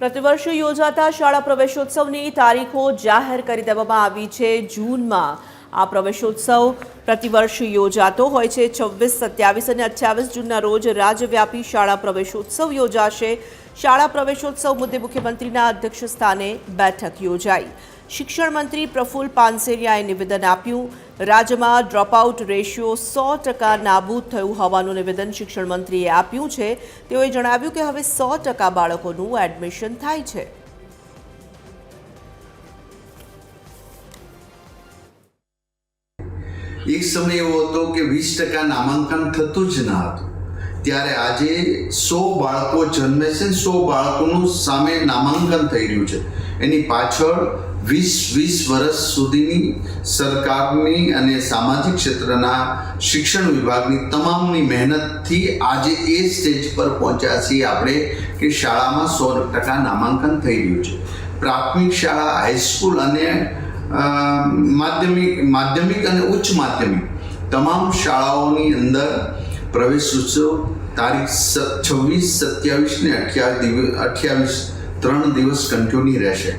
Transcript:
પ્રતિવર્ષ યોજાતા શાળા પ્રવેશોત્સવની તારીખો જાહેર કરી દેવામાં આવી છે. જૂનમાં આ પ્રવેશોત્સવ પ્રતિવર્ષ યોજાતો હોય છે. છવ્વીસ, સત્યાવીસ અને અઠ્યાવીસ જૂનના રોજ રાજ્યવ્યાપી શાળા પ્રવેશોત્સવ યોજાશે. શાળા પ્રવેશોત્સવ મુદ્દે મુખ્યમંત્રીના અધ્યક્ષ સ્થાને બેઠક યોજાઈ. શિક્ષણ મંત્રી પ્રફુલ્લ પાનસેરિયાએ નિવેદન આપ્યું. રાજ્યમાં ડ્રોપઆઉટ રેશિયો સો ટકા નાબૂદ થયું હોવાનું નિવેદન શિક્ષણ મંત્રીએ આપ્યું છે. તેઓએ જણાવ્યું કે હવે સો ટકા બાળકોનું એડમિશન થાય છે. એક સમય એવો હતો કે વીસ ટકા નામાંકન થતું જ ન હતું. ત્યારે આજે સો બાળકો જન્મે છે સો બાળકોનું સામે નામાંકન થઈ રહ્યું છે. એની પાછળ વીસ વીસ વર્ષ સુધીની સરકારની અને સામાજિક ક્ષેત્રના શિક્ષણ વિભાગની તમામની મહેનતથી આજે એ સ્ટેજ પર પહોંચ્યા છીએ આપણે કે શાળામાં સો ટકા નામાંકન થઈ રહ્યું છે. પ્રાથમિક શાળા, હાઈસ્કૂલ અને માધ્યમિક માધ્યમિક અને ઉચ્ચ માધ્યમિક તમામ શાળાઓની અંદર પ્રવેશ ઉત્સવ તારીખ છવ્વીસ સત્યાવીસ ને અઠ્યાવીસ ત્રણ દિવસ કન્ટિન્યુ રહેશે.